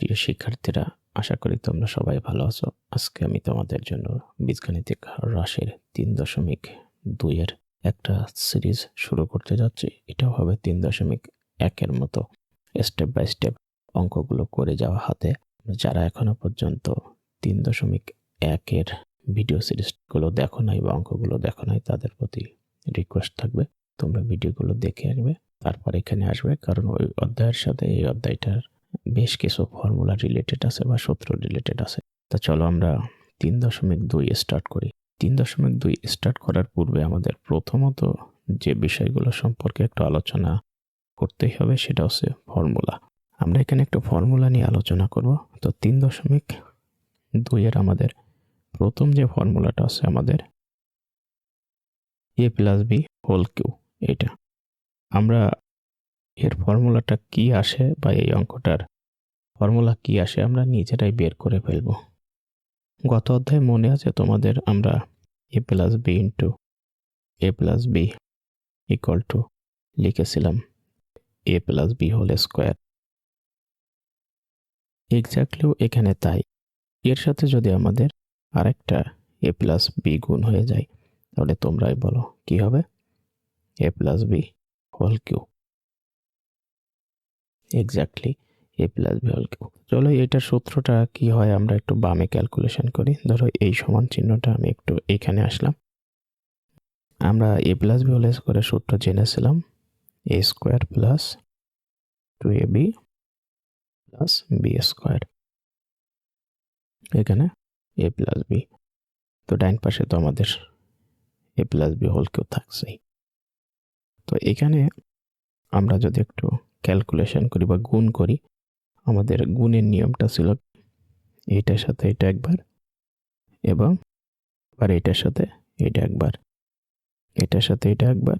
প্রিয় শিক্ষার্থীরা, আশা করি তোমরা সবাই ভালো আছো। আজকে আমি তোমাদের জন্য বীজগাণিতিক রাশির তিন দশমিক দুইয়ের একটা সিরিজ শুরু করতে যাচ্ছি। এটাও হবে তিন দশমিক একের মতো স্টেপ বাই স্টেপ অঙ্কগুলো করে যাওয়া হাতে। যারা এখনও পর্যন্ত তিন দশমিক একের ভিডিও সিরিজগুলো দেখো নাই বা অঙ্কগুলো দেখো নাই, তাদের প্রতি রিকোয়েস্ট থাকবে। তোমরা ভিডিওগুলো দেখে আসবে, তারপর এখানে আসবে, কারণ ওই অধ্যায়ের সাথে এই অধ্যায়টার বেশ কিছু ফর্মুলা রিলেটেড আছে বা সূত্র রিলেটেড আছে। তা চলো আমরা তিন দশমিক দুই স্টার্ট করি। তিন দশমিক দুই স্টার্ট করার পূর্বে আমাদের প্রথমত যে বিষয়গুলো সম্পর্কে একটু আলোচনা করতেই হবে সেটা হচ্ছে ফর্মুলা আমরা এখানে একটু ফর্মুলা নিয়ে আলোচনা করব। তো তিন দশমিক দুইয়ের আমাদের প্রথম যে ফর্মুলাটা আছে আমাদের A plus B whole cube এটা। আমরা এর ফর্মুলাটা কি আসে বা এই অঙ্কটার ফর্মুলা কি আসে আমরা নিজেরাই বের করে ফেলব। গত অধ্যায়ে মনে আছে তোমাদের আমরা A plus B into A plus B equal to লিখেছিলাম A plus B whole square এক্স্যাক্টলিও এখানে তাই। এর সাথে যদি আমাদের আরেকটা এ প্লাস বি গুণ হয়ে যায়, তাহলে তোমরাই বলো কি হবে? A plus B whole cube exactly A plus B whole cube চলো এটার সূত্রটা কি হয় আমরা একটু বামে ক্যালকুলেশন করি। ধরো এই সমান চিহ্নটা আমি একটু এখানে আসলাম। আমরা এ প্লাস বি হোল স্কোয়ারের সূত্র জেনেছিলাম। A square plus two A B plus B square এখানে এ প্লাস বি তো ডাইন পাশে তো আমাদের A plus B whole cube থাকছেই। তো এখানে আমরা যদি একটু ক্যালকুলেশন করি বা গুণ করি আমাদের গুণের নিয়মটা ছিল এইটার সাথে এটা একবার এবং আবার এটার সাথে এটা একবার, এটার সাথে এটা একবার,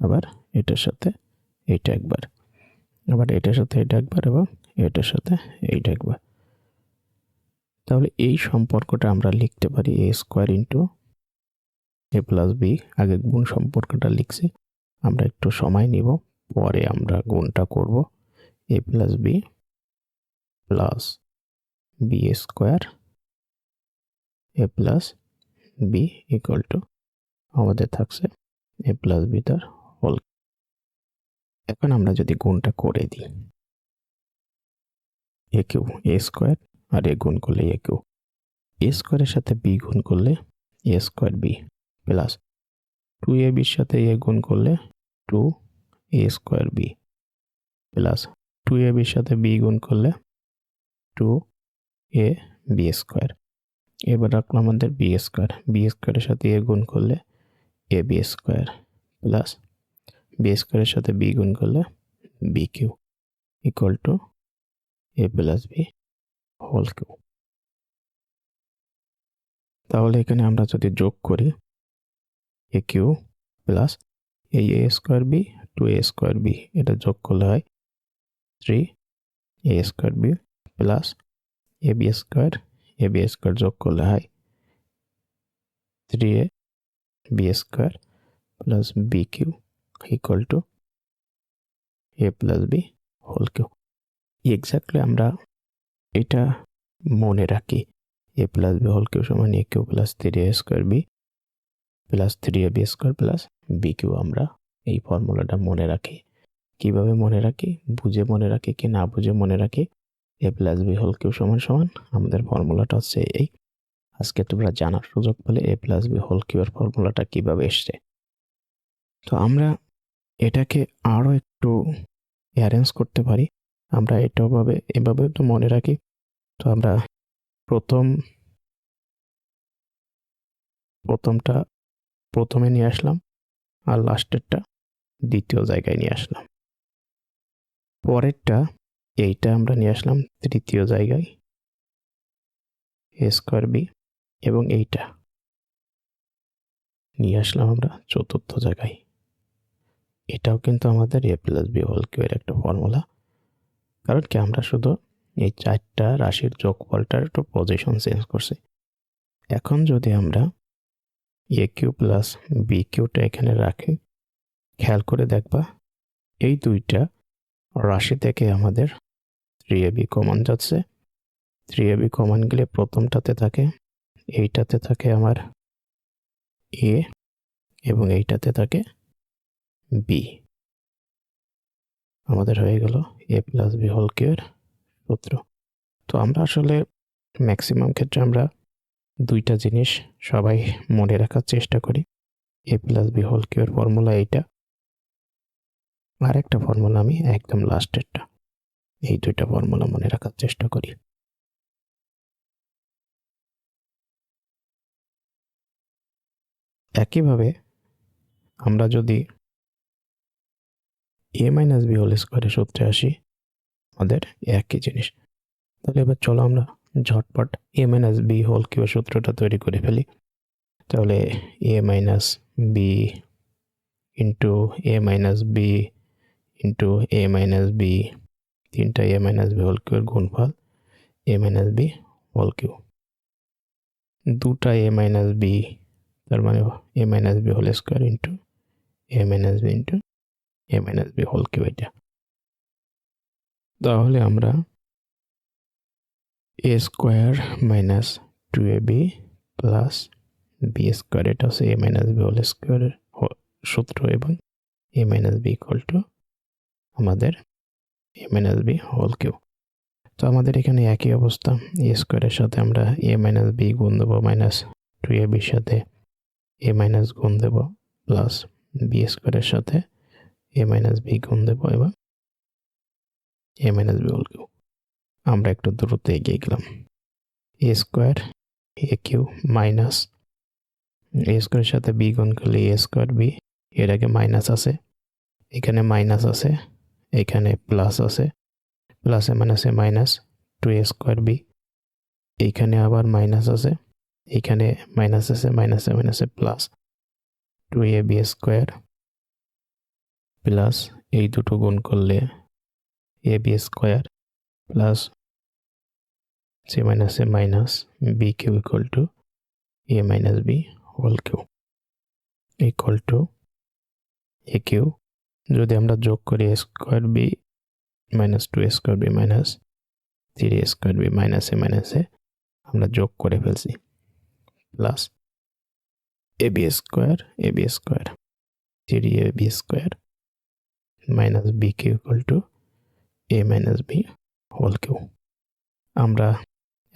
আবার এটার সাথে এটা একবার, আবার এটার সাথে এটা একবার এবং এটার সাথে এইটা একবার। তাহলে এই সম্পর্কটা আমরা লিখতে পারি A square into A plus B আগে গুণ সম্পর্কটা লিখছি, আমরা একটু সময় নিব, পরে আমরা গুণটা করব A plus B plus B square A plus B equal to আমাদের থাকছে এ প্লাস বি তার হোল এখন আমরা যদি গুণটা করে দিই এ কিউ এ স্কোয়ার আর এ গুণ করলে এ কিউ এ স্কোয়ারের সাথে বি গুণ করলে A square B plus two A বির সাথে এ গুণ করলে two A square B plus two A বির সাথে বি গুণ করলে টু এ বি স্কোয়ার এবার রাখলাম আমাদের বি স্কোয়ার বি স্কোয়ারের সাথে এ গুণ করলে A B square plus B স্কোয়ারের সাথে বি গুণ করলে B cube equal to A plus B whole cube তাহলে এখানে আমরা যদি যোগ করি এ কিউ প্লাস এই A square B two A square B এটা যোগ করলে হয় three A square B plus A B square A B square যোগ করলে হয় three A B square plus B cube equal to A plus B whole cube exactly আমরা এটা মনে রাখি A plus B whole cube সমান A cube plus three A square B plus three A B square plus B cube আমরা এই ফর্মুলাটা মনে রাখি। কীভাবে মনে রাখি? বুঝে মনে রাখি কি না বুঝে মনে রাখি? A plus B whole cube সমান সমান। আমাদের ফর্মুলাটা হচ্ছে এই। আজকে তোমরা জানার সুযোগ পেলে A plus B whole cube এর ফর্মুলাটা কীভাবে এসছে। তো আমরা এটাকে আরও একটু অ্যারেঞ্জ করতে পারি। আমরা এটাও ভাবে এভাবে তো মনে রাখি। তো আমরা প্রথম, প্রথমটা, প্রথমে নিয়ে আসলাম আর লাস্টেরটা দ্বিতীয় জায়গায় নিয়ে আসলাম। পরেরটা এইটা আমরা নিয়ে আসলাম তৃতীয় জায়গায় স্কোয়ার বি এবং এইটা। নিয়ে আসলাম আমরা চতুর্থ জায়গায়। এটাও কিন্তু আমাদের A plus B whole cube এর একটা ফর্মুলা কারণ কি আমরা শুধু এই চারটা রাশির যোগফলটার একটু পজিশন চেঞ্জ করছি। এখন যদি আমরা এ কিউ প্লাস বি কিউটা এখানে রাখি, খেয়াল করে দেখবা, এই দুইটা রাশি থেকে আমাদের থ্রি এ বি কমন যাচ্ছে। থ্রি এ বি কমন গেলে প্রথমটাতে থাকে, এইটাতে থাকে আমার এ এবং এইটাতে থাকে বি। আমাদের হয়ে গেল A plus B whole cube সূত্র। তো আমরা আসলে ম্যাক্সিমাম ক্ষেত্রে আমরা দুইটা জিনিস সবাই মনে রাখার চেষ্টা করি। এ প্লাস বি হোল কিউর ফর্মুলা এইটা। আর একটা ফর্মুলা আমি একদম লাস্টেরটা এই দুইটা ফর্মুলা মনে রাখার চেষ্টা করি। একইভাবে আমরা যদি এ মাইনাস বি হোল স্কোয়ারের সূত্রে আসি, আমাদের একই জিনিস। তাহলে এবার চলো আমরা ঝটপট এ মাইনাস বি হোল কিউবের সূত্রটা তৈরি করে ফেলি। তাহলে A minus B into A minus B into A minus B তিনটা এ মাইনাস বি হোল কিউর গুণফল A minus B whole cube দুটা এ মাইনাস বি তার মানে A minus B whole square into A minus B into A minus B whole cube এটা। তাহলে আমরা A square minus two A B plus B square এটা হচ্ছে A minus B whole স্কোয়ারের সূত্র এবং A minus B equal to আমাদের A minus B whole cube তো আমাদের এখানে একই অবস্থা। এ স্কোয়ারের সাথে আমরা এ মাইনাস বি গুণ দেবো মাইনাস টু এ বির সাথে এ মাইনাস গুণ দেবো প্লাস বি স্কোয়ারের সাথে এ মাইনাস বি গুণ দেবো এবং A minus B whole cube আমরা একটু দ্রুত এগিয়ে গেলাম। A square A cube minus A স্কোয়ারের সাথে বি গুণ করলে এ স্কোয়ার বি এর আগে মাইনাস আছে। এখানে মাইনাস আছে। এখানে প্লাস আছে। প্লাসে মাইনাসে minus two A square B এইখানে আবার মাইনাস আছে। এইখানে মাইনাস আছে মাইনাসে মাইনাসে plus two A B square plus এই দুটো গুণ করলে A B square plus C minus minus B cube equal to A minus B whole cube equal to A cube যদি আমরা যোগ করি A square B minus two square B minus three square B minus A minus A আমরা যোগ করে ফেলছি plus A B square A B square three A B square minus B cube equal to A minus B whole cube আমরা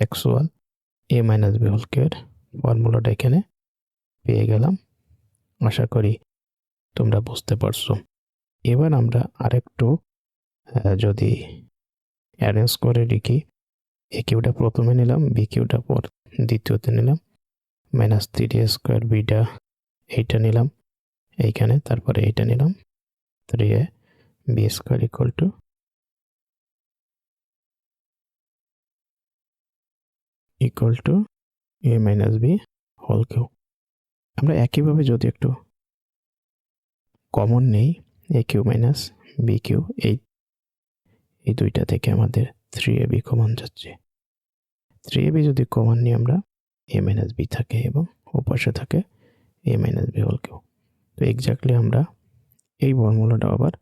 actual A minus B whole কিউর ফর্মুলাটা এখানে পেয়ে গেলাম। আশা করি তোমরা বুঝতে পারছ। এবার আমরা আরেকটু যদি অ্যারেঞ্জ করে লিখি এ কিউটা প্রথমে নিলাম বি কিউটা পর দ্বিতীয়তে নিলাম মাইনাস থ্রি স্কোয়ার বিটা এইটা নিলাম, এইখানে তারপরে এইটা নিলাম three A B square equal to equal to A minus B whole cube আমরা একইভাবে যদি একটু কমন নেই A cube minus B cube এই এই দুইটা থেকে আমাদের থ্রি এ বি কমন যাচ্ছে। থ্রি এ বি যদি কমন নিই আমরা এ মাইনাস বি থাকে এবং ওপাশে থাকে A minus B whole cube তো এক্স্যাক্টলি আমরা এই ফর্মুলাটা আবার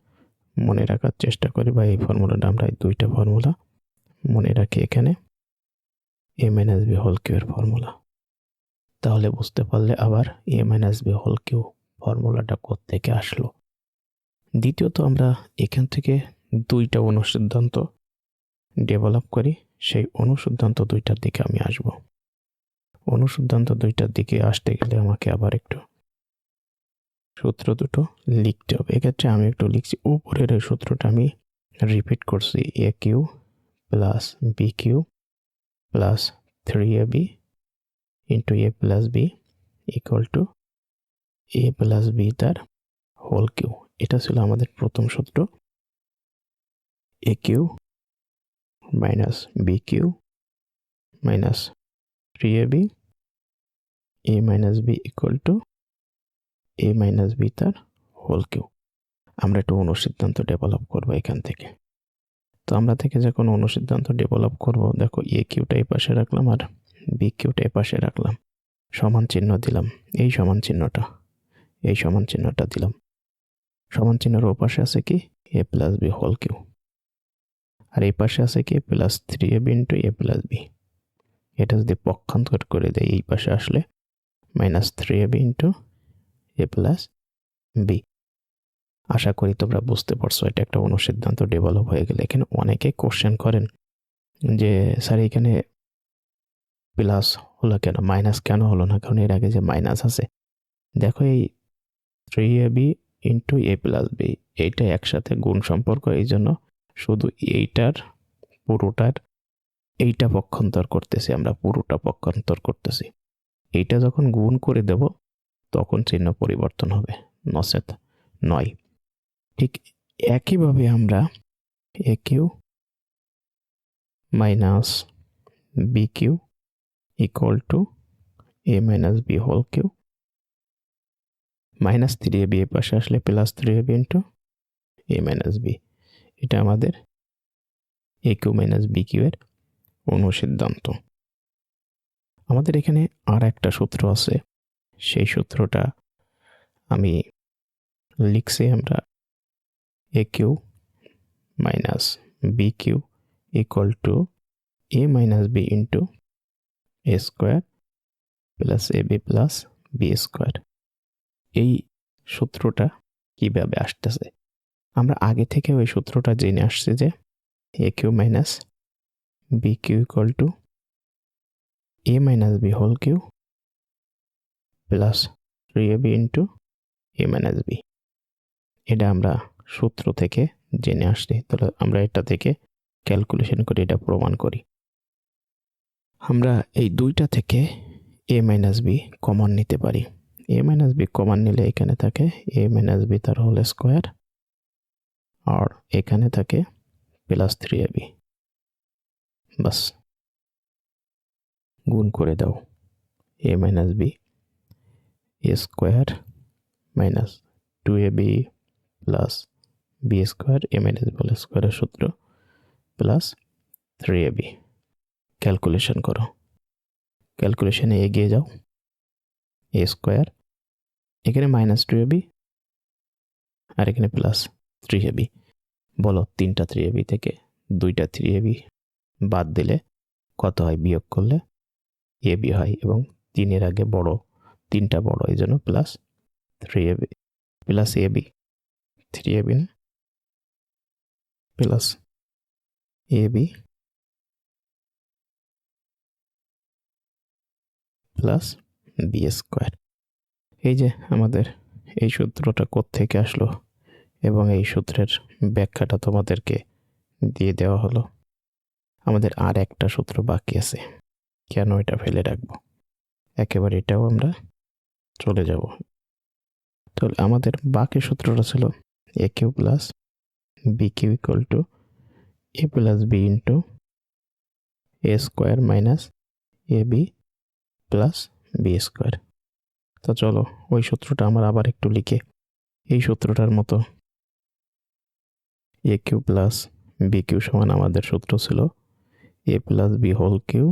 মনে রাখার চেষ্টা করি বা এই ফর্মুলাটা আমরা এই দুইটা ফর্মুলা মনে রাখি এখানে। এ মাইনাস বি হোল এর ফর্মুলা তাহলে বুঝতে পারলে আবার A minus B whole cube ফর্মুলাটা থেকে আসলো? দ্বিতীয়ত আমরা এখান থেকে দুইটা অনুসিদ্ধান্ত ডেভেলপ করি। সেই অনুসিদ্ধান্ত দুইটার দিকে আমি আসব। অনুসিদ্ধান্ত দুইটার দিকে আসতে গেলে আমাকে আবার একটু সূত্র দুটো লিখতে হবে। এক্ষেত্রে আমি একটু লিখছি, উপরের এই সূত্রটা আমি রিপিট করছি A cube plus B cube plus three A B into A plus B equal to A plus B তার হোল কিউ এটা ছিল আমাদের প্রথম সূত্র। A cube minus B cube minus three A B A minus B equal to A minus B তার whole cube. আমরা একটু অনুসিদ্ধান্ত ডেভেলপ করব এখান থেকে। তো আমরা থেকে যখন অনুসিদ্ধান্ত ডেভেলপ করব, দেখো এ কিউটা এই পাশে রাখলাম আর বি কিউটা এই পাশে রাখলাম। সমান চিহ্ন দিলাম। এই সমান চিহ্নটা, এই সমান চিহ্নটা দিলাম। সমান চিহ্নের ওপাশে আছে কি? A plus B whole cube আর এই পাশে আছে কি? Plus three A B into A plus B এটা যদি পক্ষান্তর করে দেয়, এই পাশে আসলে minus three A B into A plus B আশা করি তোমরা বুঝতে পারছ, এটা একটা অনুসিদ্ধান্ত ডেভেলপ হয়ে গেলে। এখানে অনেকে কোশ্চেন করেন যে, স্যার, এখানে প্লাস হলো কেন? মাইনাস কেন হলো না? কারণ এর আগে যে মাইনাস আছে, দেখো এই three A B into A plus B এইটা একসাথে গুণ সম্পর্ক এই জন্য শুধু এইটার, পুরোটার, এইটা পক্ষান্তর করতেছি আমরা, পুরোটা পক্ষান্তর করতেছি। এইটা যখন গুণ করে দেব, তখন চিহ্ন পরিবর্তন হবে, নসেত নয়। ঠিক একইভাবে আমরা A cube minus B cube equal to A minus B whole cube minus three A B এর পাশে আসলে plus three A B into A minus B এটা আমাদের A cube minus B cube এর অনুসিদ্ধান্ত। আমাদের এখানে আর একটা সূত্র আছে। সেই সূত্রটা আমি লিখছি আমরা A cube minus B cube equal to A minus B into A square plus A B plus B square এই সূত্রটা কীভাবে আসতেছে? আমরা আগে থেকে ওই সূত্রটা জেনে আসছি যে A cube minus B cube equal to A minus B whole cube plus three A B into A minus B এটা আমরা সূত্র থেকে জেনে আসছি। তাহলে আমরা এটা থেকে ক্যালকুলেশন করে এটা প্রমাণ করি। আমরা এই দুইটা থেকে এ মাইনাস বি কমন নিতে পারি। এ মাইনাস বি কমন নিলে এখানে থাকে এ মাইনাস বি তার হোল স্কোয়ার আর এখানে থাকে প্লাস থ্রি এ বি বাস গুণ করে দাও। A minus B A square minus two A B plus B square A minus B স্কোয়ারের সূত্র plus three A B calculation করো। ক্যালকুলেশনে এগিয়ে যাও। এ স্কোয়ার এখানে মাইনাস টু এবি আর এখানে প্লাস থ্রি এবি বলো তিনটা থ্রি এবি থেকে দুইটা থ্রি এবি বাদ দিলে কত হয়? বিয়োগ করলে এবি হয় এবং তিনের আগে বড়, তিনটা বড়, এই জন্য plus three A B plus A B three A B না? Plus A B plus B square এই যে আমাদের এই সূত্রটা থেকে আসলো এবং এই সূত্রের ব্যাখ্যাটা তোমাদেরকে দিয়ে দেওয়া হলো। আমাদের আর একটা সূত্র বাকি আছে। কেন এটা ফেলে রাখব? একেবারে এটাও আমরা চলে যাব। তাহলে আমাদের বাকি সূত্রটা ছিল A cube plus B cube equal to A plus B into A square minus A B plus B square. তো চলো, ওই সূত্রটা আমার আবার একটু লিখে, এই সূত্রটার মতো। A cube plus B cube সমান আমাদের সূত্র ছিল। A plus B whole cube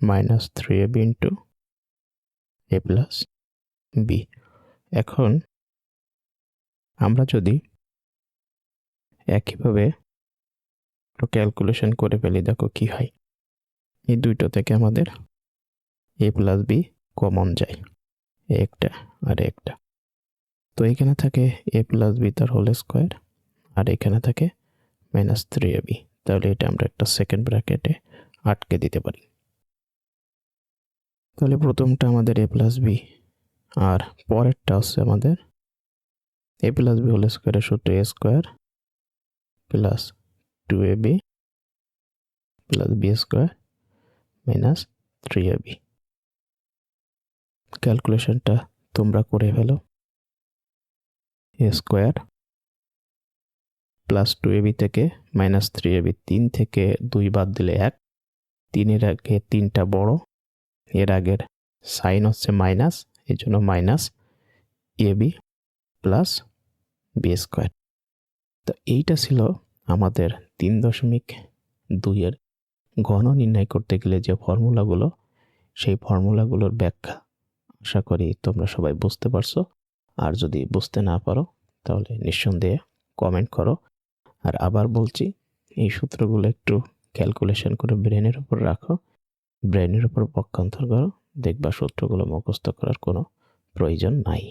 minus three A B into A plus B. এখন আমরা যদি একইভাবে ক্যালকুলেশন করে ফেলি, দেখো কি হয়। এই দুইটা থেকে আমাদের এ প্লাস বি কমন যায়। একটা, আর একটা। তো এখানে থাকে এ প্লাস বি তার হোল স্কোয়ার আর এখানে থাকে মাইনাস থ্রি এ বি তাহলে এটা আমরা একটা সেকেন্ড ব্র্যাকেটে আটকে দিতে পারি। তাহলে প্রথমটা আমাদের এ প্লাস বি আর পরেরটা হচ্ছে আমাদের এ প্লাস বি হোল স্কোয়ারের সূত্র A square plus two A B plus B square minus three A B ক্যালকুলেশনটা তোমরা করে ফেলো। A square plus two AB থেকে মাইনাস থ্রি এবি তিন থেকে দুই বাদ দিলে এক। তিনের আগে তিনটা বড়, এর আগের সাইন হচ্ছে মাইনাস এই জন্য minus AB plus B square তো এইটা ছিল আমাদের তিন দশমিক দুইয়ের ঘন নির্ণয় করতে গেলে যে ফর্মুলাগুলো সেই ফর্মুলাগুলোর ব্যাখ্যা। আশা করি তোমরা সবাই বুঝতে পারছ। আর যদি বুঝতে না পারো, তাহলে নিঃসন্দেহে কমেন্ট করো। আর আবার বলছি, এই সূত্রগুলো একটু ক্যালকুলেশন করে ব্রেনের উপর রাখো। ব্রেনের উপর পক্ষান্তর করো। দেখবা সূত্রগুলো মুখস্থ করার কোনো প্রয়োজন নাই।